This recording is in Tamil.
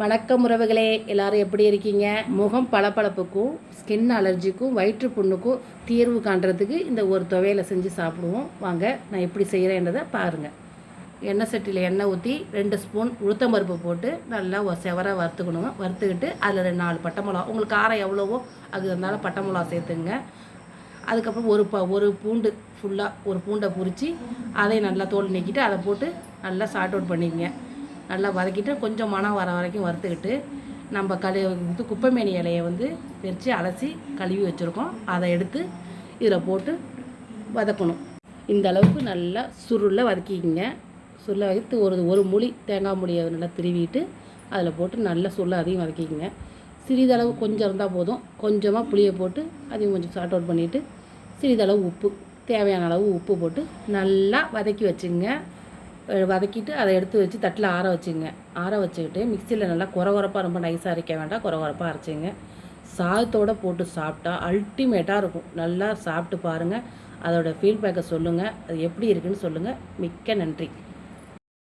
வணக்கம் உறவுகளே எல்லாரும் எப்படி இருக்கீங்க? முகம் பளபளப்புக்கும் ஸ்கின் அலர்ஜிக்கும் வயிற்று புண்ணுக்கும் தீர்வு காண்றதுக்கு இந்த ஒரு துவையில செஞ்சு சாப்பிடுவோம். வாங்க நான் எப்படி செய்கிறேன்றதை பாருங்கள் எண்ணெய் சட்டியில் எண்ணெய் ஊற்றி ரெண்டு ஸ்பூன் உளுத்தம் பருப்பு போட்டு நல்லா செவராக வறுத்துக்கணுங்க வறுத்துக்கிட்டு அதில் ரெண்டு நாலு பட்டை மிளகா. உங்களுக்கு காரம் எவ்வளவோ அது இருந்தாலும் பட்டை மிளகா சேர்த்துங்க. அதுக்கப்புறம் ஒரு ப ஒரு பூண்டு ஃபுல்லாக ஒரு பூண்டை பொரித்து அதை நல்லா தோல் நீக்கிட்டு அதை போட்டு நல்லா சார்ட் அவுட் பண்ணிக்கங்க. நல்லா வதக்கிட்டு கொஞ்சம் மனம் வர வரைக்கும் வறுத்துக்கிட்டு நம்ம கழு இது குப்பைமேனி இலையை வந்து பிரித்து அலசி கழுவி வச்சுருக்கோம். அதை எடுத்து இதில் போட்டு வதக்கணும். இந்த அளவுக்கு நல்லா சுருளில் வதக்கிக்கிங்க. சுருளை வதக்கி ஒரு ஒரு முழி தேங்காய் முழியை நல்லா திருவிட்டு அதில் போட்டு நல்லா சுருளை அதையும் வதக்கிக்கிங்க. சிறிதளவு கொஞ்சம் இருந்தால் போதும். கொஞ்சமாக புளியை போட்டு அதையும் கொஞ்சம் சார்ட் அவுட் பண்ணிவிட்டு சிறிதளவு உப்பு தேவையான அளவு உப்பு போட்டு நல்லா வதக்கி வச்சுங்க வதக்கிட்டு அதை எடுத்து வச்சு தட்டில் ஆற வச்சுங்க. ஆற வச்சுக்கிட்டு மிக்சியில் நல்லா குறகுறப்பாக ரொம்ப நைஸாக அரைக்க வேண்டாம். குறகுறப்பாக அரைச்சிங்க. சாதத்தோடு போட்டு சாப்பிட்டா அல்டிமேட்டாக இருக்கும். நல்லா சாப்பிட்டு பாருங்கள் அதோடய ஃபீட்பேக்கை சொல்லுங்கள் அது எப்படி இருக்குன்னு சொல்லுங்கள் மிக்க நன்றி.